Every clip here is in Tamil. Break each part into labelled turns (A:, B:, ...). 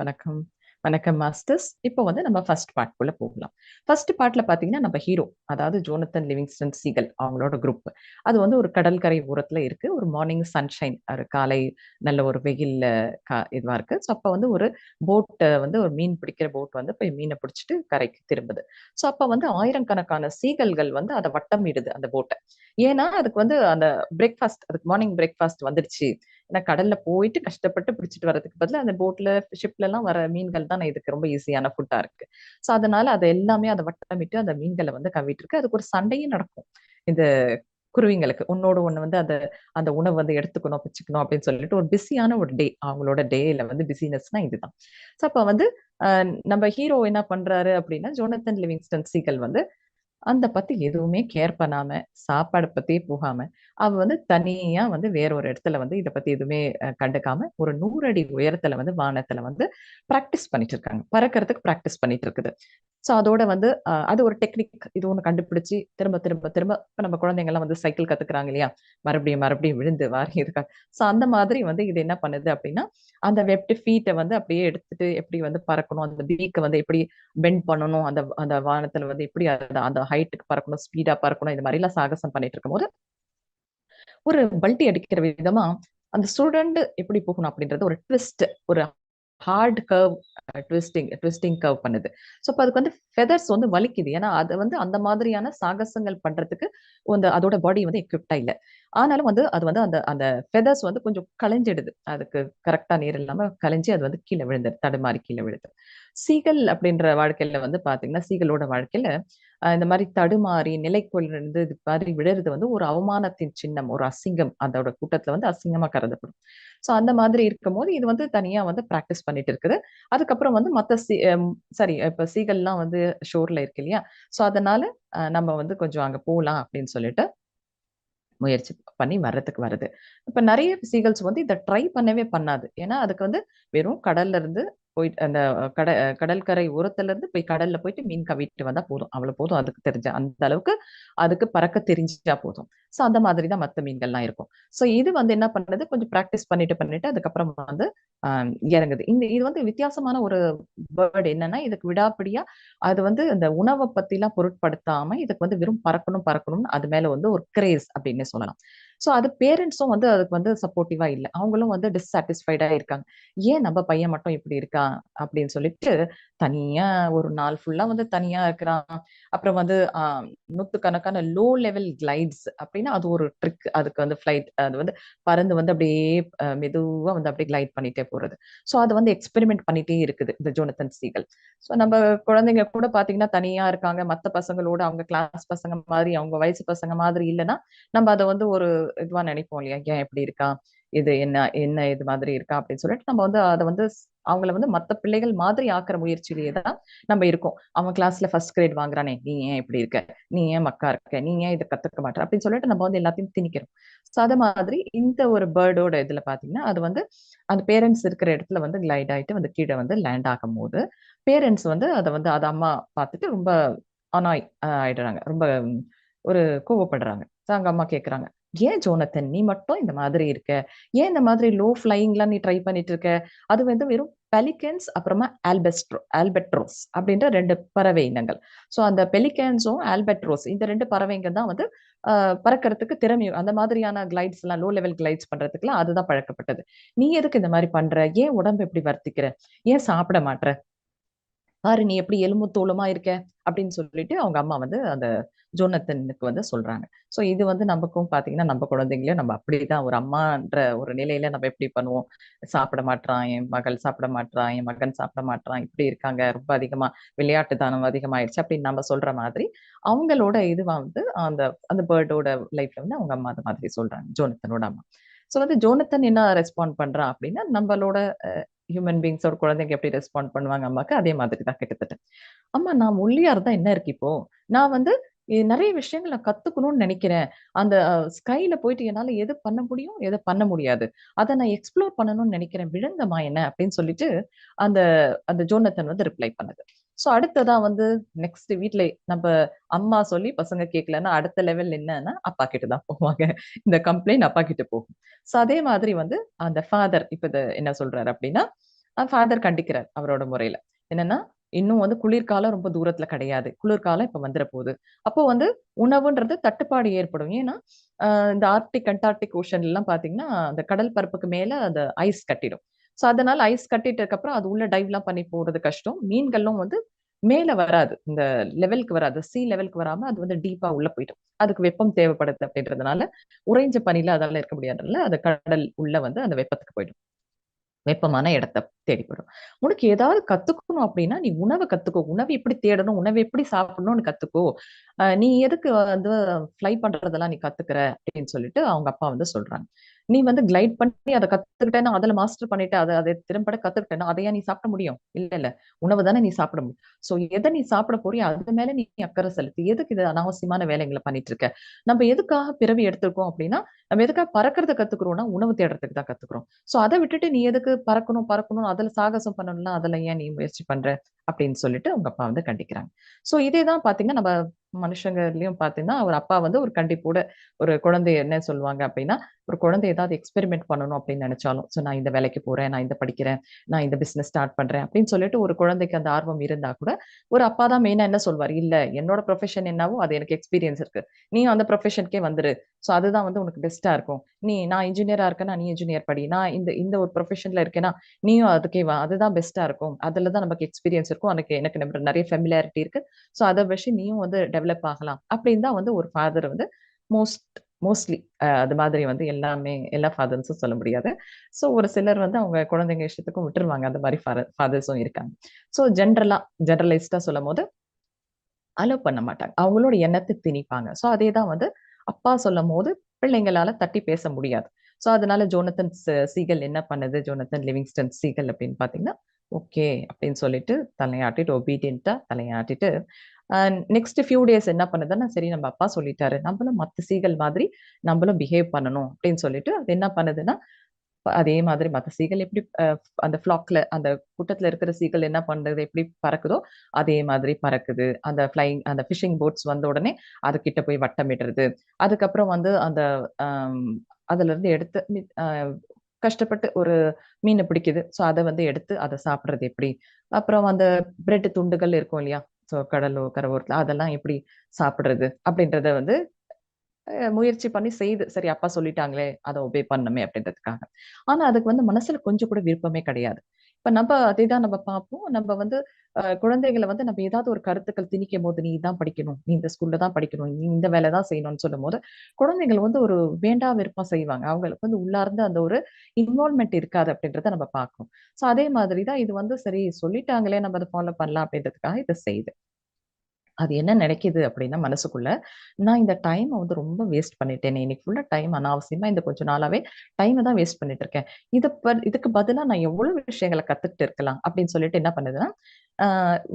A: வணக்கம். வணக்கம் மாஸ்டர்ஸ். இப்போ வந்து நம்ம ஃபர்ஸ்ட் பார்ட்குள்ள போகலாம். ஃபர்ஸ்ட் பார்ட்ல பாத்தீங்கன்னா நம்ம ஹீரோ அதாவது ஜோனத்தன் லிவிங்ஸ்டன் சீகல் அவங்களோட குரூப். அது வந்து ஒரு கடற்கரை ஓரத்துல இருக்கு. ஒரு மார்னிங் சன்ஷைன் ஒரு காலை நல்ல ஒரு வெயில்ல கா இதுவா இருக்கு. ஸோ அப்ப வந்து ஒரு போட்ட வந்து ஒரு மீன் பிடிக்கிற போட் வந்து போய் மீனை பிடிச்சிட்டு கரைக்கு திரும்புது. ஸோ அப்ப வந்து ஆயிரக்கணக்கான சீகல்கள் வந்து அத வட்டமிடுது அந்த போட்ட. ஏன்னா, அதுக்கு வந்து அந்த பிரேக்ஃபாஸ்ட் அதுக்கு மார்னிங் பிரேக்ஃபாஸ்ட் வந்துடுச்சு. ஏன்னா கடல்ல போயிட்டு கஷ்டப்பட்டு பிடிச்சிட்டு வர்றதுக்கு பதிலா அந்த போட்ல, ஷிப்லலாம் வர மீன்கள் தான் இதுக்கு ரொம்ப ஈஸியான ஃபுட்டா இருக்கு. ஸோ அதனால அது எல்லாமே அத வட்டமிட்டு அந்த மீன்களை வந்து கவிட்டு இருக்கு. அதுக்கு ஒரு சண்டையும் நடக்கும். இந்த குருவிங்களுக்கு. உன்னோட ஒண்ணு வந்து அதை அந்த உணவு வந்து எடுத்துக்கணும், பிச்சுக்கணும் அப்படின்னு சொல்லிட்டு ஒரு பிஸியான ஒரு டே. அவங்களோட டேல வந்து பிஸினஸ்னா இதுதான். ஸோ அப்ப வந்து நம்ம ஹீரோ என்ன பண்றாரு அப்படின்னா, ஜோனத்தன் லிவிங்ஸ்டன் சீகல் வந்து அந்த பத்தி எதுவுமே கேர் பண்ணாம, சாப்பாட பத்தியே போகாம, அவ வந்து தனியா வந்து வேற ஒரு இடத்துல வந்து இத பத்தி எதுவுமே அ கண்டுக்காம, ஒரு 100 அடி உயரத்துல வந்து வானத்துல வந்து பிராக்டிஸ் பண்ணிட்டு இருக்காங்க. பறக்கிறதுக்கு பிராக்டிஸ் பண்ணிட்டு இருக்குது. ஸோ அதோட வந்து அ அது ஒரு டெக்னிக். இது ஒண்ணு கண்டுபிடிச்சு திரும்ப, திரும்ப, திரும்ப இப்ப நம்ம குழந்தைங்கலாம் வந்து சைக்கிள் கத்துக்கிறாங்க இல்லையா? மறுபடியும், மறுபடியும் விழுந்து வாரி இருக்கா. ஸோ அந்த மாதிரி வந்து இது என்ன பண்ணுது அப்படின்னா, அந்த வெப்ட் ஃபீட்ட வந்து அப்படியே எடுத்துட்டு எப்படி வந்து பறக்கணும், அந்த பீக்க வந்து எப்படி பெண்ட் பண்ணணும், அந்த அந்த வானத்துல வந்து எப்படி அந்த அந்த ஹைட்டுக்கு பறக்கணும், ஸ்பீடா பறக்கணும், இந்த மாரிலாம் சாகசம் பண்ணிட்டு இருக்கும்போது ஒரு பல்டி அடிக்கிற விதமா, அந்த சுழண்டு எப்படி போகணும் அப்படின்றது ஒரு ட்விஸ்ட், ஒரு hard curve twisting twisting curve பண்ணுது. ஸோ அப்போ அதுக்கு வந்து ஃபெதர்ஸ் வந்து வலிக்குது. ஏன்னா, அது வந்து அந்த மாதிரியான சாகசங்கள் பண்றதுக்கு அந்த அதோட பாடி வந்து எக்யூப்டா இல்ல. ஆனாலும் வந்து அது வந்து அந்த அந்த ஃபெதர்ஸ் வந்து கொஞ்சம் கலைஞ்சிடுது. அதுக்கு கரெக்டா நேர் இல்லாம கலைஞ்சு அது வந்து கீழே விழுந்துது. தடுமாறி கீழ விழுது. சீகல் அப்படின்ற வாழ்க்கையில வந்து பாத்தீங்கன்னா சீகலோட வாழ்க்கையில அ இந்த மாரி தடுமாறி நிலைக்குலிந்து இது மாதிரி விழுறது வந்து ஒரு அவமானத்தின் சின்னம், ஒரு அசிங்கம். அதோட கூட்டத்துல வந்து அசிங்கமா கருதப்படும். ஸோ அந்த மாதிரி இருக்கும்போது, இது வந்து தனியா வந்து பிராக்டிஸ் பண்ணிட்டு இருக்குது. அதுக்கப்புறம் வந்து மத்த சி அம் சாரி இப்ப சீகல்லாம் வந்து ஷோர்ல இருக்கு இல்லையா? ஸோ அதனால அ நம்ம வந்து கொஞ்சம் அங்க போலாம் அப்படின்னு சொல்லிட்டு முயற்சி பண்ணி வர்றதுக்கு வருது. இப்ப நெறைய சீகல்ஸ் வந்து இத ட்ரை பண்ணவே பண்ணாது. ஏன்னா, அதுக்கு வந்து வெறும் கடல்ல இருந்து போயிட்டு அந்த கட கடற்கரை உரத்துல இருந்து போய் கடல்ல போயிட்டு மீன் கவிட்டு வந்தா போதும். அவ்வளோ போதும் அதுக்கு தெரிஞ்ச அந்த அளவுக்கு அதுக்கு பறக்க தெரிஞ்சா போதும். ஸோ அந்த மாதிரி தான் மத்த மீன்கள்லாம் இருக்கும். ஸோ இது வந்து என்ன பண்ணுது, கொஞ்சம் பிராக்டிஸ் பண்ணிட்டு, பண்ணிட்டு அதுக்கப்புறம் வந்து ஆஹ் இறங்குது. இந்த இது வந்து வித்தியாசமான ஒரு பேர்டு என்னன்னா, இதுக்கு விடாப்பிடியா அது வந்து இந்த உணவ பத்திலாம் பொருட்படுத்தாம, இதுக்கு வந்து வெறும் பறக்கணும், பறக்கணும்னு அது மேல வந்து ஒரு கிரேஸ் அப்படின்னே சொல்லலாம். ஸோ அது பேரண்ட்ஸும் வந்து அதுக்கு வந்து சப்போர்ட்டிவா இல்லை அவங்களும் வந்து டிஸ்சாட்டிஸ்ஃபைடா இருக்காங்க. ஏன் நம்ம பையன் மட்டும் இப்படி இருக்கான்? அப்படின்னு சொல்லிட்டு தனியா ஒரு நாள் ஃபுல்லா வந்து தனியா இருக்கிறான். அப்புறம் வந்து நூத்துக்கணக்கான லோ லெவல் கிளைட்ஸ் அப்படின்னா, அது ஒரு ட்ரிக். அதுக்கு வந்து ஃப்ளைட் அது வந்து பறந்து வந்து அப்படியே மெதுவாக மெதுவா வந்து அப்படியே கிளைட் பண்ணிட்டே போறது. ஸோ அது வந்து எக்ஸ்பெரிமெண்ட் பண்ணிட்டே இருக்குது. இந்த ஜோனத்தன் சீகல். ஸோ நம்ம குழந்தைங்க கூட பார்த்தீங்கன்னா, தனியா இருக்காங்க. மற்ற பசங்களோட அவங்க கிளாஸ் பசங்க மாதிரி, அவங்க வயசு பசங்க மாதிரி இல்லைன்னா நம்ம அதை வந்து ஒரு இதுவா நினைப்போம் இல்லையா? ஏன் இப்படி இருக்கா இது என்ன என்ன இது மாதிரி இருக்கா? அப்படின்னு சொல்லிட்டு நம்ம வந்து அதை வந்து அவங்கள வந்து மத்த பிள்ளைகள் மாதிரி ஆக்குற முயற்சியிலேயே தான் நம்ம இருக்கோம். அவன் கிளாஸ்ல ஃபர்ஸ்ட் கிரேட் வாங்குறானே, நீ ஏன் இப்படி இருக்க? நீ ஏன் மக்கா இருக்க? நீ ஏன் இத கத்துக்க மாட்ற? அப்படின்னு சொல்லிட்டு நம்ம வந்து எல்லாத்தையும் திணிக்கிறோம். ஸோ அது மாதிரி இந்த ஒரு பேர்டோட இதுல பாத்தீங்கன்னா அது வந்து அந்த பேரண்ட்ஸ் இருக்கிற இடத்துல வந்து கிளைட் ஆயிட்டு வந்து கீழே வந்து லேண்ட் ஆகும்போது, பேரண்ட்ஸ் வந்து அதை வந்து அத அம்மா பார்த்துட்டு ரொம்ப அனாய் ஆயிடுறாங்க. ரொம்ப ஒரு கோவப்படுறாங்க. ஸோ அவங்க அம்மா கேட்கறாங்க. "ஏன் ஜோனத்தன் நீ மட்டும் இந்த மாதிரி இருக்க? ஏன் இந்த மாதிரி லோ ஃப்ளையிங்லாம் நீ ட்ரை பண்ணிட்டு இருக்க?" அது வந்து வெறும் பெலிகன்ஸ் அப்புறமா ஆல்பெஸ்ட்ரோ ஆல்பெட்ரோஸ் அப்படின்ற ரெண்டு பறவை இனங்கள். ஸோ அந்த பெலிகன்ஸும், ஆல்பெட்ரோஸ் இந்த ரெண்டு பறவைங்க தான் வந்து பறக்கிறதுக்கு பறக்கறதுக்கு திறமை அந்த மாதிரியான கிளைட்ஸ்லாம் லோ லெவல் கிளைட்ஸ் பண்றதுக்குலாம் அதுதான் பழக்கப்பட்டது. "நீ எதுக்கு இந்த மாதிரி பண்ற? ஏன் உடம்பு எப்படி வருத்திக்கிற? ஏன் சாப்பிட மாட்ற? பாரு நீ எப்படி எலும்பு தோளுமா இருக்க." அப்படின்னு சொல்லிட்டு அவங்க அம்மா வந்து அந்த ஜோனத்தனுக்கு வந்து சொல்றாங்க. ஸோ இது வந்து நமக்கும் பார்த்தீங்கன்னா, நம்ம குழந்தைங்களையும் நம்ம அப்படிதான் ஒரு அம்மான்ற ஒரு நிலையில நம்ம எப்படி பண்ணுவோம்? சாப்பிட மாட்றான், என் மகள் சாப்பிட மாட்றான், என் மகன் சாப்பிட மாட்றான், இப்படி இருக்காங்க. ரொம்ப அதிகமா விளையாட்டு தானம் அதிகமாயிடுச்சு அப்படின்னு நம்ம சொல்ற மாதிரி, அவங்களோட இதுவா வந்து அந்த அந்த பேர்டோட லைஃப்ல வந்து அவங்க அம்மா அந்த மாதிரி சொல்றாங்க. ஜோனத்தனோட அம்மா. ஸோ வந்து ஜோனத்தன் என்ன ரெஸ்பாண்ட் பண்றான் அப்படின்னா, நம்மளோட ஹியூமன் பீங்ஸ் ஒரு குழந்தைங்க எப்படி ரெஸ்பாண்ட் பண்ணுவாங்க அம்மாக்கு, அதே மாதிரி தான் கிட்டத்தட்ட. "அம்மா நான் ஒல்லியா இருந்தா என்ன இருக்கு இப்போ? நான் வந்து நிறைய விஷயங்கள் நான் கத்துக்கணும்னு நினைக்கிறேன் அந்த ஸ்கைல போயிட்டு என்னால எது பண்ண முடியும்? எதை பண்ண முடியாது. அதை நான் எக்ஸ்ப்ளோர் பண்ணணும்னு நினைக்கிறேன் விழுந்தமா என்ன." அப்படின்னு சொல்லிட்டு அந்த அந்த ஜோனத்தன் வந்து ரிப்ளை பண்ணுது. ஸோ அடுத்ததா வந்து நெக்ஸ்ட் வீட்ல நம்ம அம்மா சொல்லி பசங்க கேட்கலன்னா, அடுத்த லெவல் என்னன்னா, அப்பா கிட்ட தான் போவாங்க. இந்த கம்ப்ளைண்ட் அப்பா கிட்ட போகும். ஸோ அதே மாதிரி வந்து அந்த ஃபாதர் இப்போ என்ன சொல்றாரு அப்படின்னா, ஃபாதர் கண்டிக்கிறார் அவரோட முறையில. என்னன்னா இன்னும் வந்து குளிர்காலம் ரொம்ப தூரத்துல கிடையாது. குளிர்காலம் இப்ப வந்துட போகுது அப்போ வந்து உணவுன்றது தட்டுப்பாடு ஏற்படும். ஏன்னா ஆஹ் இந்த ஆர்டிக் அண்டார்டிக் ஓஷன் எல்லாம் பாத்தீங்கன்னா அந்த கடல் பரப்புக்கு மேல அந்த ஐஸ் கட்டிடும். ஸோ அதனால ஐஸ் கட்டிட்டதுக்கு அப்புறம் அது உள்ள டைவ்லாம் பண்ணி போறது கஷ்டம். மீன்களும் வந்து மேல வராது. இந்த லெவலுக்கு வராது. சி லெவலுக்கு வராம அது வந்து டீப்பா உள்ள போயிடும். அதுக்கு வெப்பம் தேவைப்படுது அப்படின்றதுனால உறைஞ்ச பனில அதால இருக்க முடியாதுல்ல. அது கடல் உள்ள வந்து அந்த வெப்பத்துக்கு போயிடும். வெப்பமான இடத்த தேடி போயிடும் உனக்கு ஏதாவது கத்துக்கணும் அப்படின்னா நீ உணவை கத்துக்கோ. உணவு எப்படி தேடணும்? உணவை எப்படி சாப்பிடணும்னு கத்துக்கோ. ஆஹ் நீ எதுக்கு வந்து ஃப்ளை பண்றதெல்லாம் நீ கத்துக்கிற அப்படின்னு சொல்லிட்டு அவங்க அப்பா வந்து சொல்றாங்க. நீ வந்து கிளைட் பண்ணி அதை கத்துக்கிட்டேன்னா அதுல மாஸ்டர் பண்ணிட்டு அதை அதை திறம்பட கத்துக்கிட்டேன்னா அதையா நீ சாப்பிட முடியும்? இல்ல இல்ல. உணவு தானே நீ சாப்பிட முடியும். சோ எதை நீ சாப்பிட போறியோ அது மேல நீ அக்கறை செலுத்தி. எதுக்கு இது அனாவசியமான வேலைங்களை பண்ணிட்டு இருக்க? நம்ம எதுக்காக பிறவி எடுத்திருக்கோம் அப்படின்னா நம்ம எதுக்காக பறக்கிறத கத்துக்கிறோம்னா உணவு தேடுறதுக்கு தான் கத்துக்கிறோம். சோ அதை விட்டுட்டு நீ எதுக்கு பறக்கணும் பறக்கணும் அதுல சாகசம் பண்ணணும்னா அதுல ஏன் நீ முயற்சி பண்ற? அப்படின்னு சொல்லிட்டு அவங்க அப்பா வந்து கண்டிக்கிறாங்க. சோ இதே தான் பாத்தீங்கன்னா நம்ம மனுஷங்கள்லயும் பாத்தீங்கன்னா அவர் அப்பா வந்து ஒரு கண்டிப்போட ஒரு குழந்தை என்ன சொல்லுவாங்க அப்படின்னா ஒரு குழந்தை ஏதாவது எக்ஸ்பெரிமெண்ட் பண்ணணும் அப்படின்னு நினைச்சாலும் ஸோ நான் இந்த வேலைக்கு போறேன் நான் இந்த படிக்கிறேன் நான் இந்த பிசினஸ் ஸ்டார்ட் பண்றேன் அப்படின்னு சொல்லிட்டு ஒரு குழந்தைக்கு அந்த ஆர்வம் இருந்தா கூட ஒரு அப்பா தான் மெயினா என்ன சொல்வார்? இல்ல என்னோட ப்ரொஃபஷன் என்னவோ அது எனக்கு எக்ஸ்பீரியன்ஸ் இருக்கு. நீ அந்த ப்ரொஃபஷனுக்கே வந்துரு. ஸோ அதுதான் வந்து உனக்கு பெஸ்டா இருக்கும். நீ நான் இன்ஜினியரா இருக்கேன்னா நீ இன்ஜினியர் படி. நான் இந்த இந்த ஒரு ப்ரொஃபஷன்ல இருக்கேன்னா நீயும் அதுக்கே வா. அதுதான் பெஸ்டா இருக்கும். அதுல தான் நமக்கு எக்ஸ்பீரியன்ஸ் இருக்கும். எனக்கு எனக்கு நம்ம நிறைய ஃபெமிலியாரிட்டி இருக்கு. ஸோ அதை வச்சு நீயும் வந்து டெவலப் ஆகலாம். அப்படின்னு தான் வந்து ஒரு ஃபாதர் வந்து மோஸ்ட் மோஸ்ட்லி அது மாதிரி வந்து எல்லாமே எல்லா ஃபாதர்ஸும் சொல்ல முடியாது. ஸோ ஒரு சிலர் வந்து அவங்க குழந்தைங்க இஷ்டத்துக்கும் விட்டுருவாங்க. அந்த மாதிரி ஃபாதர்ஸும் இருக்காங்க. ஸோ ஜென்ரலா ஜென்ரலைஸ்டா சொல்லும் போது அலோவ் பண்ண மாட்டாங்க. அவங்களோட எண்ணத்தை திணிப்பாங்க. ஸோ அதே தான் வந்து அப்பா சொல்லும் போது பிள்ளைங்களால தட்டி பேச முடியாது. ஸோ அதனால ஜோனத்தன் சீகல் என்ன பண்ணுது? ஜோனத்தன் லிவிங்ஸ்டன் சீகல் அப்படின்னு பாத்தீங்கன்னா ஓகே அப்படின்னு சொல்லிட்டு தலையாட்டிட்டு ஒபீடியன்ட்டா தலையாட்டிட்டு நெக்ஸ்ட் ஃபியூ டேஸ் என்ன பண்ணுதுன்னா சரி நம்ம அப்பா சொல்லிட்டாரு. நம்மளும் மற்ற சீகள் மாதிரி நம்மளும் பிஹேவ் பண்ணணும் அப்படின்னு சொல்லிட்டு அது என்ன பண்ணுதுன்னா அதே மாதிரி மற்ற சீகள் எப்படி அந்த ஃப்ளாக்ல அந்த கூட்டத்துல இருக்கிற சீகள் என்ன பண்ணுறது எப்படி பறக்குதோ அதே மாதிரி பறக்குது. அந்த ஃப்ளைங் அந்த ஃபிஷிங் போட்ஸ் வந்த உடனே அது கிட்ட போய் வட்டமிடுறது அதுக்கப்புறம் வந்து அந்த அதுல இருந்து எடுத்து கஷ்டப்பட்டு ஒரு மீனை பிடிக்குது. ஸோ அதை வந்து எடுத்து அதை சாப்பிட்றது எப்படி? அப்புறம் அந்த பிரெட் துண்டுகள் இருக்கும் இல்லையா? ஸோ கடலோ கரவோரத்தில் அதெல்லாம் எப்படி சாப்பிட்றது அப்படின்றத வந்து முயற்சி பண்ணி செய்து சரி அப்பா சொல்லிட்டாங்களே அதை ஒபே பண்ணணுமே அப்படின்றதுக்காக. ஆனா அதுக்கு வந்து மனசுல கொஞ்சம் கூட விருப்பமே கிடையாது. இப்ப நம்ம அதே தான் நம்ம பார்ப்போம். நம்ம வந்து குழந்தைகளை வந்து நம்ம ஏதாவது ஒரு கருத்துக்கள் திணிக்கும் போது நீ தான் படிக்கணும். நீ இந்த ஸ்கூல்ல தான் படிக்கணும். நீ இந்த வேலை தான் செய்யணும்னு சொல்லும் போது குழந்தைகள் வந்து ஒரு வேண்டா விருப்பம் செய்வாங்க. அவங்களுக்கு வந்து உள்ளார்ந்து அந்த ஒரு இன்வால்மெண்ட் இருக்காது அப்படின்றத நம்ம பார்க்கணும். ஸோ அதே மாதிரி தான் இது வந்து சரி சொல்லிட்டாங்களே நம்ம அதை ஃபாலோ பண்ணலாம் அப்படின்றதுக்காக இதை செய்யுது. அது என்ன நினைக்குது அப்படின்னா மனசுக்குள்ள நான் இந்த டைமை வந்து ரொம்ப வேஸ்ட் பண்ணிட்டேன் இன்னைக்கு டைம் அனாவசியமா இந்த கொஞ்ச நாளாவே டைமை தான் வேஸ்ட் பண்ணிட்டு இருக்கேன். இதை இதுக்கு பதிலா நான் எவ்வளவு விஷயங்களை கத்துக்கிட்டு இருக்கலாம்? அப்படின்னு சொல்லிட்டு என்ன பண்ணுதுன்னா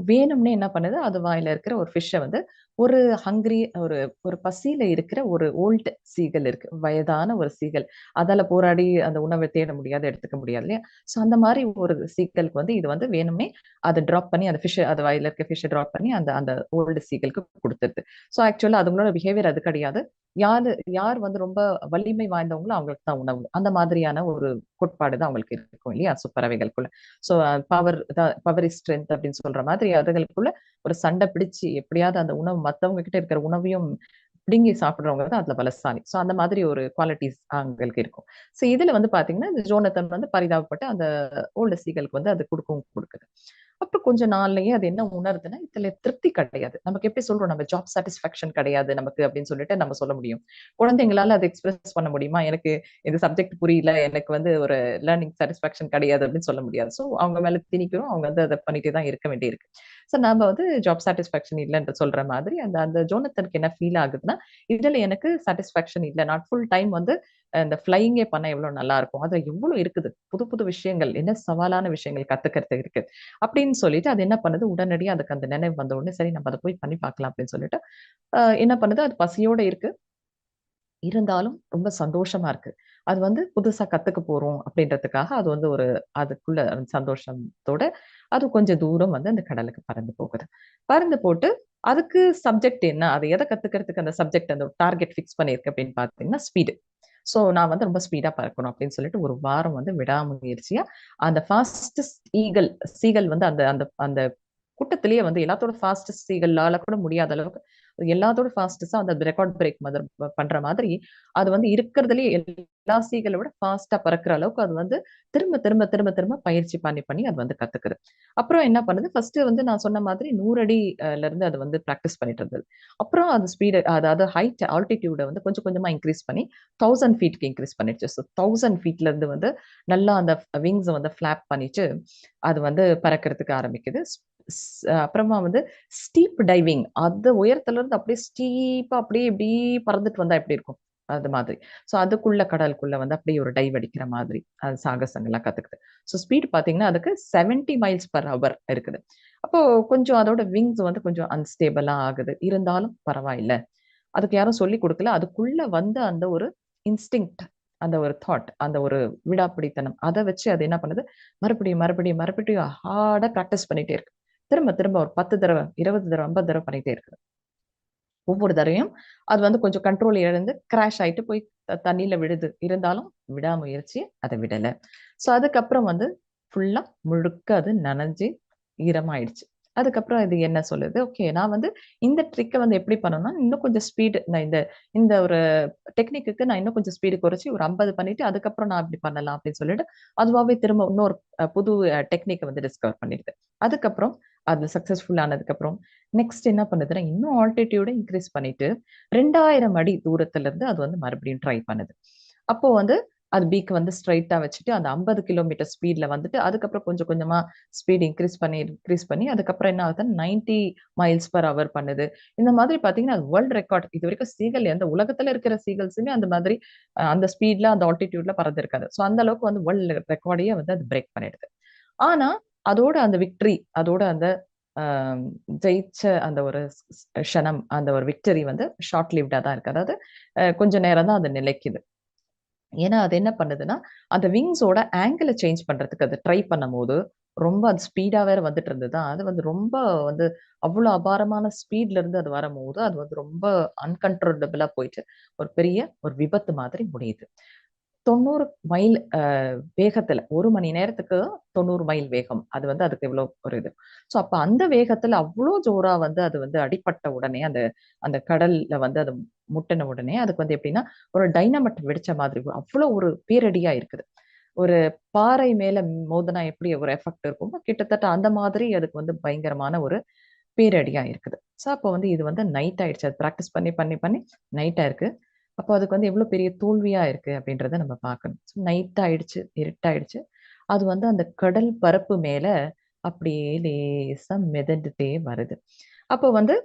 A: வேணும்னே என்ன பண்ணுது? அது வாயில இருக்கிற ஒரு ஃபிஷ்ஷை வந்து ஒரு ஹங்கிரி ஒரு ஒரு பசியில இருக்கிற ஒரு ஓல்டு சீகல் இருக்கு. வயதான ஒரு சீகல் அதால போராடி அந்த உணவை தேட முடியாது எடுத்துக்க முடியாது இல்லையா? ஸோ அந்த மாதிரி ஒரு சீகலுக்கு வந்து இது வந்து வேணும்னே அதை ட்ராப் பண்ணி அந்த ஃபிஷ் அது வாயில இருக்க ஃபிஷ்ஷை ட்ராப் பண்ணி அந்த அந்த ஓல்டு சீகலுக்கு கொடுத்துருது. ஸோ ஆக்சுவலா அதுங்களோட பிஹேவியர் அது கிடையாது. யாரு யார் வந்து ரொம்ப வலிமை வாய்ந்தவங்களோ அவங்களுக்கு தான் உணவு. அந்த மாதிரியான ஒரு கோட்பாடு தான் அவங்களுக்கு இருக்கும் இல்லையா? So பறவைகளுக்குள்ள so power power is strength அப்படின்னு சொல்ற மாதிரி அதுகளுக்குள்ள ஒரு சண்டை பிடிச்சு எப்படியாவது அந்த உணவு மத்தவங்க கிட்ட இருக்கிற உணவையும் பிடுங்கி சாப்பிடுறவங்க தான் அதுல பலசாலி. ஸோ அந்த மாதிரி ஒரு குவாலிட்டிஸ் அவங்களுக்கு இருக்கும். ஸோ இதுல வந்து பாத்தீங்கன்னா இந்த ஜோனத்தன் வந்து பரிதாபப்பட்டு அந்த ஓல்டு சீகளுக்கு வந்து அது கொடுக்கவும் கொடுக்குது. அப்புறம் கொஞ்ச நாள்லயே அது என்ன உணருதுன்னா இதுல திருப்தி கிடையாது. நமக்கு எப்படி சொல்றோம்? நம்ம ஜாப் சாட்டிஸ்பாக்சன் கிடையாது நமக்கு அப்படின்னு சொல்லிட்டு நம்ம சொல்ல முடியும். குழந்தைங்களால அதை எக்ஸ்பிரஸ் பண்ண முடியுமா? எனக்கு இந்த சப்ஜெக்ட் புரியல எனக்கு வந்து ஒரு லேர்னிங் சாட்டிஸ்பாக்சன் கிடையாது அப்படின்னு சொல்ல முடியாது. ஸோ அவங்க மேல திணிக்கிறோம் அவங்க வந்து அதை பண்ணிட்டே தான் இருக்க வேண்டியிருக்கு. ஸோ நம்ம வந்து ஜாப் சாட்டிஸ்பாக்சன் இல்லைன்ற சொல்ற மாதிரி அந்த அந்த ஜோனத்தனுக்கு என்ன ஃபீல் ஆகுதுன்னா இதுல எனக்கு சாட்டிஸ்பாக்சன் இல்லை. நாட் ஃபுல் டைம் வந்து இந்த ஃப்ளையிங்கே பண்ண எவ்வளவு நல்லா இருக்கும் அதுல எவ்வளவு இருக்குது? புது புது விஷயங்கள் என்ன சவாலான விஷயங்கள் கத்துக்கிறது இருக்கு? அப்படின்னு சொல்லிட்டு அது என்ன பண்ணுது? உடனடியாக அதுக்கு அந்த நினைவு வந்த உடனே சரி நம்ம அதை போய் பண்ணி பார்க்கலாம் அப்படின்னு சொல்லிட்டு என்ன பண்ணுது? அது பசியோட இருக்கு. இருந்தாலும் ரொம்ப சந்தோஷமா இருக்கு. அது வந்து புதுசா கத்துக்க போறோம் அப்படின்றதுக்காக அது வந்து ஒரு அதுக்குள்ள சந்தோஷத்தோட அது கொஞ்சம் தூரம் வந்து அந்த கடலுக்கு பறந்து போகுது. பறந்து போட்டு அதுக்கு சப்ஜெக்ட் என்ன? அதை எதை கத்துக்கிறதுக்கு அந்த சப்ஜெக்ட் அந்த டார்கெட் ஃபிக்ஸ் பண்ணியிருக்கு அப்படின்னு பார்த்தீங்கன்னா ஸ்பீடு ஸோ நான் வந்து ரொம்ப ஸ்பீடா பறக்கணும் அப்படின்னு சொல்லிட்டு ஒரு வாரம் வந்து விடாமுயற்சியா அந்த ஃபாஸ்டஸ்ட் ஈகல் சீகல் வந்து அந்த அந்த அந்த கூட்டத்திலேயே வந்து எல்லாத்தோட ஃபாஸ்டஸ்ட் சீகல்லால கூட முடியாத அளவுக்கு எல்லாத்தோட ஃபாஸ்டஸ்டா அந்த ரெக்கார்ட் பிரேக் மதர் பண்ற மாதிரி அது வந்து இருக்கிறதுலயே எல்லா சீகளை விட ஃபாஸ்டா பறக்கிற அளவுக்கு அது வந்து திரும்ப திரும்ப திரும்ப திரும்ப பயிற்சி பண்ணி பண்ணி அது வந்து கத்துக்குது. அப்புறம் என்ன பண்ணுது? ஃபர்ஸ்ட் வந்து நான் சொன்ன மாதிரி நூறு அடில இருந்து அது வந்து ப்ராக்டிஸ் பண்ணிட்டு இருந்தது. அப்புறம் அது ஸ்பீடு அதாவது ஹைட் ஆல்டிடியூட வந்து கொஞ்சம் கொஞ்சமா இன்க்ரீஸ் பண்ணி தௌசண்ட் ஃபீட்க்கு இன்க்ரீஸ் பண்ணிடுச்சு. ஸோ தௌசண்ட் ஃபீட்ல இருந்து வந்து நல்லா அந்த விங்ஸ் வந்து ஃபிளாப் பண்ணிட்டு அது வந்து பறக்கிறதுக்கு ஆரம்பிக்குது. அப்புறமா வந்து ஸ்டீப் டைவிங் அந்த உயரத்துல இருந்து அப்படியே ஸ்டீப்பா அப்படியே இப்படி பறந்துட்டு வந்தா எப்படி இருக்கும்? அது மாதிரி. ஸோ அதுக்குள்ள கடலுக்குள்ள வந்து அப்படியே ஒரு டைவ் அடிக்கிற மாதிரி. அது சாகசங்கள்லாம் கத்துக்குது. ஸோ ஸ்பீட் பார்த்தீங்கன்னா அதுக்கு செவன்டி மைல்ஸ் பர் ஹவர் இருக்குது. அப்போ கொஞ்சம் அதோட விங்ஸ் வந்து கொஞ்சம் அன்ஸ்டேபிளா ஆகுது. இருந்தாலும் பரவாயில்ல. அதுக்கு யாரும் சொல்லி கொடுக்கல. அதுக்குள்ள வந்து அந்த ஒரு இன்ஸ்டிங் அந்த ஒரு தாட் அந்த ஒரு விடாப்பிடித்தனம் அதை வச்சு அது என்ன பண்ணுது? மறுபடியும் மறுபடியும் மறுபடியும் ஹார்டா ப்ராக்டிஸ் பண்ணிட்டே இருக்கு. திரும்ப திரும்ப ஒரு பத்து தடவை இருபது தடவை ஐம்பது தடவை பண்ணிட்டே இருக்கு. ஒவ்வொரு தடவையும் அது வந்து கொஞ்சம் கண்ட்ரோல் இழந்து கிராஷ் ஆயிட்டு போய் தண்ணியில விடுது இருந்தாலும் விடாமுயற்சி அதை விடல. ஸோ அதுக்கப்புறம் வந்து ஃபுல்லா முழுக்க அது நனைஞ்சு ஈரமாயிடுச்சு. அதுக்கப்புறம் இது என்ன சொல்லுது? ஓகே நான் வந்து இந்த ட்ரிக்கை வந்து எப்படி பண்ணணும்னா இன்னும் கொஞ்சம் ஸ்பீடு நான் இந்த இந்த ஒரு டெக்னிக்கு நான் இன்னும் கொஞ்சம் ஸ்பீடு குறைச்சி ஒரு ஐம்பது பண்ணிட்டு அதுக்கப்புறம் நான் இப்படி பண்ணலாம் அப்படின்னு சொல்லிட்டு அதுவாகவே திரும்ப இன்னொரு புது டெக்னிக்கை வந்து டிஸ்கவர் பண்ணிடுது அதுக்கப்புறம் அது சக்சஸ்ஃபுல் ஆனதுக்கப்புறம் நெக்ஸ்ட் என்ன பண்ணுதுன்னா இன்னும் ஆல்டிடியூட இன்க்ரீஸ் பண்ணிட்டு ரெண்டாயிரம் அடி தூரத்துல இருந்து அது வந்து மறுபடியும் ட்ரை பண்ணுது. அப்போ வந்து அது பீக் வந்து ஸ்ட்ரைட்டா வச்சுட்டு அந்த ஐம்பது கிலோமீட்டர் ஸ்பீட்ல வந்துட்டு அதுக்கப்புறம் கொஞ்சம் கொஞ்சமா ஸ்பீட் இன்க்ரீஸ் பண்ணி இன்க்ரீஸ் பண்ணி அதுக்கப்புறம் என்ன ஆகுதுன்னா நைன்டி மைல்ஸ் பர் அவர் பண்ணுது. இந்த மாதிரி பாத்தீங்கன்னா அது வேர்ல்ட் ரெக்கார்ட் இது வரைக்கும் சீகல் எந்த உலகத்துல இருக்கிற சீகல்ஸுமே அந்த மாதிரி அந்த ஸ்பீட்ல அந்த ஆல்டிடியூட்ல பறந்து இருக்காது ஸோ அந்த அளவுக்கு வந்து வேர்ல்டு ரெக்கார்டையே வந்து அது பிரேக் பண்ணிடுது. ஆனா அதோட அந்த விக்டரி அதோட அந்த ஜெயிச்ச அந்த ஒரு க்ஷணம் அந்த ஒரு விக்டரி வந்து ஷார்ட் லிவ்டா தான் இருக்கு. அதாவது கொஞ்ச நேரம் தான் அது நிலைக்குது. ஏன்னா அது என்ன பண்ணுதுன்னா அந்த விங்ஸோட ஆங்கிளை சேஞ்ச் பண்றதுக்கு அது ட்ரை பண்ணும் போது ரொம்ப அது ஸ்பீடா வேற வந்துட்டு இருந்தது அது வந்து ரொம்ப வந்து அவ்வளவு அபாரமான ஸ்பீட்ல இருந்து அது வரும்போது அது வந்து ரொம்ப அன்கன்ட்ரோலபிளா போயிட்டு ஒரு பெரிய ஒரு விபத்து மாதிரி முடியுது. தொண்ணூறு மைல் வேகத்துல ஒரு மணி நேரத்துக்கு தொண்ணூறு மைல் வேகம். அது வந்து அதுக்கு இவ்வளவு ஒரு இது. ஸோ அப்ப அந்த வேகத்துல அவ்வளோ ஜோரா வந்து அது வந்து அடிப்பட்ட உடனே அந்த அந்த கடல்ல வந்து அது முட்டின உடனே அதுக்கு வந்து எப்படின்னா ஒரு டைனமட் வெடிச்ச மாதிரி அவ்வளோ ஒரு பேரடியா இருக்குது. ஒரு பாறை மேல மோதனா எப்படி ஒரு எஃபெக்ட் இருக்குமோ? கிட்டத்தட்ட அந்த மாதிரி அதுக்கு வந்து பயங்கரமான ஒரு பேரடியா இருக்குது. ஸோ அப்போ வந்து இது வந்து நைட் ஆயிடுச்சு. அது ப்ராக்டிஸ் பண்ணி பண்ணி பண்ணி நைட் ஆயிருக்கு. அப்போ அதுக்கு வந்து எவ்வளவு பெரிய தோல்வியா இருக்கு அப்படின்றத நம்ம பார்க்கணும். ஸோ நைட் ஆயிடுச்சு இருட்டாயிடுச்சு. அது வந்து அந்த கடல் பரப்பு மேல அப்படியே லேசா மிதந்துட்டே வருது. அப்போ வந்து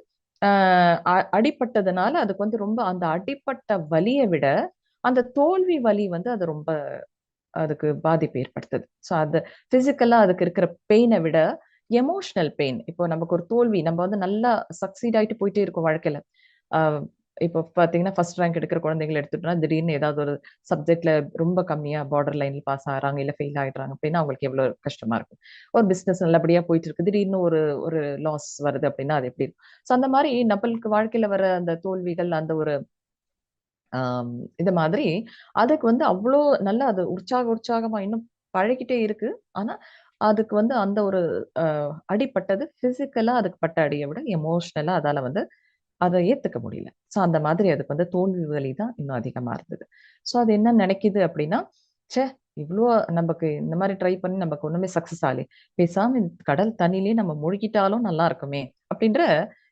A: ஆஹ் அடிப்பட்டதுனால அதுக்கு வந்து ரொம்ப அந்த அடிப்பட்ட வலியை விட அந்த தோல்வி வலி வந்து அது ரொம்ப அதுக்கு பாதிப்பு ஏற்படுத்துது. ஸோ அது ஃபிசிக்கலாக அதுக்கு இருக்கிற பெயினை விட எமோஷனல் பெயின் இப்போ நமக்கு ஒரு தோல்வி நம்ம வந்து நல்லா சக்சீட் ஆயிட்டு போயிட்டே இருக்கோம் வாழ்க்கையில. இப்போ பார்த்தீங்கன்னா ஃபர்ஸ்ட் ரேங்க் எடுக்கிற குழந்தைகள் எடுத்துட்டோம்னா திடீர்னு ஏதாவது ஒரு சப்ஜெக்ட்ல ரொம்ப கம்மியா பார்டர் லைன்ல பாஸ் ஆகிறாங்க இல்லை ஃபெயில் ஆகிடுறாங்க அப்படின்னா அவங்களுக்கு எவ்வளவு கஷ்டமா இருக்கும். ஒரு பிசினஸ் நல்லபடியா போயிட்டு இருக்கு. திடீர்னு ஒரு ஒரு லாஸ் வருது அப்படின்னா அது எப்படி இருக்கும்? ஸோ அந்த மாதிரி நம்மளுக்கு வாழ்க்கையில வர அந்த தோல்விகள் அந்த ஒரு இது மாதிரி அதுக்கு வந்து அவ்வளோ நல்லா அது உற்சாக உற்சாகமா இன்னும் பழகிட்டே இருக்கு. ஆனா அதுக்கு வந்து அந்த ஒரு அடிப்பட்டது பிசிக்கலா அதுக்கு பட்ட அடியை விட எமோஷனலா அதால வந்து அதை ஏத்துக்க முடியல. ஸோ அந்த மாதிரி அதுக்கு வந்து தோல்வி வலி தான் இன்னும் அதிகமா இருந்தது. ஸோ அது என்ன நினைக்குது அப்படின்னா சே இவ்வளோ நமக்கு இந்த மாதிரி ட்ரை பண்ணி நமக்கு ஒண்ணுமே சக்சஸ் ஆகலை பேசாம கடல் தண்ணிலே நம்ம முழுகிட்டாலும் நல்லா இருக்குமே அப்படின்ற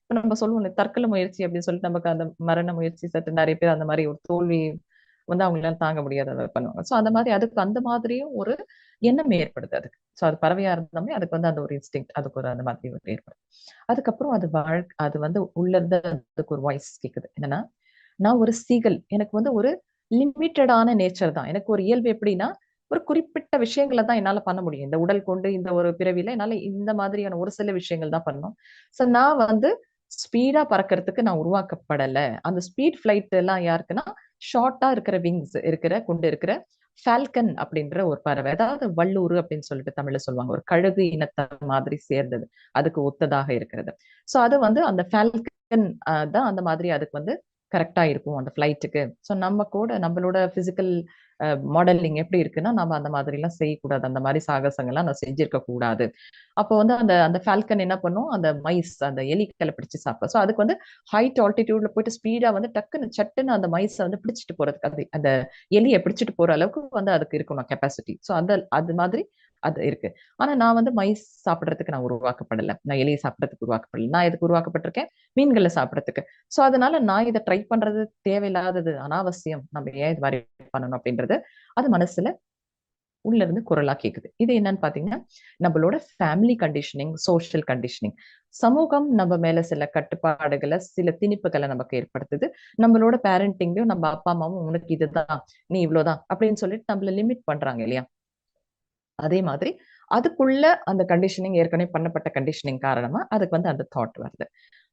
A: இப்ப நம்ம சொல்லுவோம் தற்கொலை முயற்சி அப்படின்னு சொல்லிட்டு நமக்கு அந்த மரண முயற்சி சற்று நிறைய பேர் அந்த மாதிரி ஒரு தோல்வி வந்து அவங்களால தாங்க முடியாத பண்ணுவாங்க. ஸோ அந்த மாதிரி அதுக்கு அந்த மாதிரியும் ஒரு எண்ணம் ஏற்படுது அதுக்கு. ஸோ அது பறவையா இருந்தாலுமே அதுக்கு வந்து அந்த ஒரு இன்ஸ்டிங் அதுக்கு ஒரு அந்த மாதிரி ஒரு ஏற்படும் அதுக்கப்புறம் அது வாழ் அது வந்து உள்ள இருந்து அதுக்கு ஒரு வாய்ஸ் கேக்குது. என்னன்னா நான் ஒரு சீகல் எனக்கு வந்து ஒரு லிமிட்டடான நேச்சர் தான். எனக்கு ஒரு இயல்பு எப்படின்னா ஒரு குறிப்பிட்ட விஷயங்களை தான் என்னால பண்ண முடியும். இந்த உடல் கொண்டு இந்த ஒரு பிறவியில என்னால இந்த மாதிரியான ஒரு சில விஷயங்கள் தான் பண்ணணும். ஸோ நான் வந்து ஸ்பீடா பறக்கிறதுக்கு நான் உருவாக்கப்படலை. அந்த ஸ்பீட் ஃபிளைட் எல்லாம் யாருக்குன்னா ஷார்ட்டா இருக்கிற விங்ஸ் இருக்கிற கொண்டு இருக்கிற ஃபால்கன் அப்படின்ற ஒரு பறவை. அதாவது வள்ளூர் அப்படின்னு சொல்லிட்டு தமிழ்ல சொல்லுவாங்க. ஒரு கழுகு இனத்தை மாதிரி சேர்ந்தது. அதுக்கு ஒத்ததாக இருக்கிறது. ஸோ அது வந்து அந்த ஃபால்கன் தான் அந்த மாதிரி அதுக்கு வந்து கரெக்டாக இருக்கும் அந்த ஃப்ளைட்டுக்கு. ஸோ நம்ம கூட நம்மளோட ஃபிசிக்கல் மாடலிங் எப்படி இருக்குன்னா, நம்ம அந்த மாதிரிலாம் செய்யக்கூடாது. அந்த மாதிரி சாகசங்கள்லாம் நான் செஞ்சிருக்க கூடாது. அப்போ வந்து அந்த அந்த ஃபால்கன் என்ன பண்ணும், அந்த மைஸ் அந்த எலிகள பிடிச்சு சாப்பிடும். ஸோ அதுக்கு வந்து ஹைட் ஆல்டிடியூட்ல போயிட்டு ஸ்பீடா வந்து டக்குன்னு சட்டுன்னு அந்த மைஸை வந்து பிடிச்சிட்டு போறதுக்கு அது அந்த எலியை பிடிச்சிட்டு போற அளவுக்கு வந்து அதுக்கு இருக்கணும் கெப்பாசிட்டி. ஸோ அந்த அது மாதிரி அது இருக்கு. ஆனா நான் வந்து மைஸ் சாப்பிடுறதுக்கு நான் உருவாக்கப்படல. நான் எலிய சாப்பிடுறதுக்கு உருவாக்கப்படல. நான் எதுக்கு உருவாக்கப்பட்டிருக்கேன்? மீன்களை சாப்பிடுறதுக்கு. ஸோ அதனால நான் இதை ட்ரை பண்றது தேவையில்லாதது, அனாவசியம். நம்ம ஏன் இது மாதிரி பண்ணணும் அப்படின்றது, அது மனசுல உள்ள இருந்து குரலா கேக்குது. இது என்னன்னு பாத்தீங்கன்னா நம்மளோட ஃபேமிலி கண்டிஷனிங், சோஷியல் கண்டிஷனிங். சமூகம் நம்ம மேல சில கட்டுப்பாடுகளை சில திணிப்புகளை நமக்கு ஏற்படுத்துது. நம்மளோட பேரண்டிங்லயும் நம்ம அப்பா, அம்மாவும் உனக்கு இதுதான், நீ இவ்வளவுதான் அப்படின்னு சொல்லிட்டு நம்மள லிமிட் பண்றாங்க இல்லையா? அதே மாதிரி அதுக்குள்ள அந்த கண்டிஷனிங் ஏற்கனவே பண்ணப்பட்ட கண்டிஷனிங் காரணமா, அதுக்கு வந்து அந்த தாட் வருது.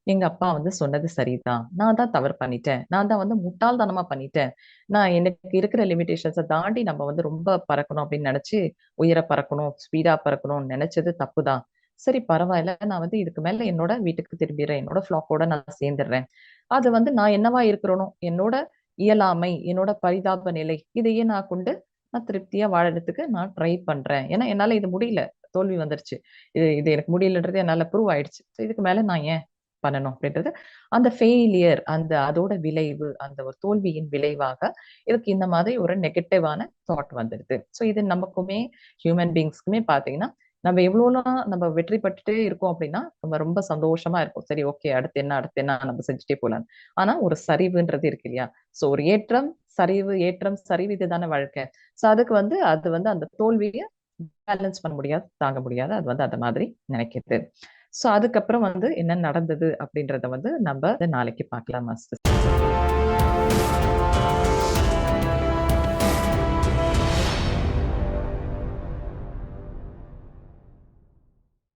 A: எங்க அப்பா வந்து சொன்னது சரிதான். நான் தான் தவறு பண்ணிட்டேன். நான் தான் வந்து முட்டாள்தனமா பண்ணிட்டேன். நான் எனக்கு இருக்கிற லிமிடேஷன்ஸை தாண்டி நம்ம வந்து ரொம்ப பறக்கணும் அப்படின்னு நினைச்சு உயர பறக்கணும், ஸ்பீடா பறக்கணும்னு நினைச்சது தப்பு தான். சரி பரவாயில்ல. நான் வந்து இதுக்கு மேல என்னோட வீட்டுக்கு திரும்பிடுறேன் என்னோட ஃப்ளாக்கோட நான் சேர்ந்துடுறேன் அது வந்து நான் என்னவா இருக்கிறேனோ, என்னோட இயலாமை, என்னோட பரிதாப நிலை, இதையே நான் கொண்டு நான் திருப்தியா வாழறதுக்கு நான் ட்ரை பண்றேன். ஏன்னா, என்னால இது முடியல. தோல்வி வந்துருச்சு. இது இது எனக்கு முடியலன்றது என்னால ப்ரூவ் ஆயிடுச்சு. இதுக்கு மேல நான் ஏன் பண்ணணும் அப்படின்றது, அந்த ஃபெயிலியர் அந்த அதோட விளைவு, அந்த ஒரு தோல்வியின் விளைவாக இதுக்கு இந்த மாதிரி ஒரு நெகட்டிவான தாட் வந்துடுது ஸோ இது நமக்குமே ஹியூமன் பீங்ஸ்க்குமே பார்த்தீங்கன்னா, நம்ம எவ்வளோலாம் நம்ம வெற்றி பெற்றுட்டே இருக்கோம் அப்படின்னா, நம்ம ரொம்ப சந்தோஷமா இருக்கும் சரி ஓகே அடுத்து என்ன, அடுத்து என்ன நம்ம செஞ்சுட்டே போலான்னு. ஆனா ஒரு சரிவுன்றது இருக்கு இல்லையா? ஸோ ஒரு ஏற்றம், சரிவு, ஏற்றம், சரிவு இதுதான வாழ்க்கை. ஸோ அதுக்கு வந்து அது வந்து அந்த தோல்வியை பேலன்ஸ் பண்ண முடியாது, தாங்க முடியாது. அது வந்து அந்த மாதிரி நினைக்குது. ஸோ அதுக்கப்புறம் வந்து என்ன நடந்தது அப்படின்றத வந்து நம்ம நாளைக்கு பார்க்கலாம் மாஸ்டர்.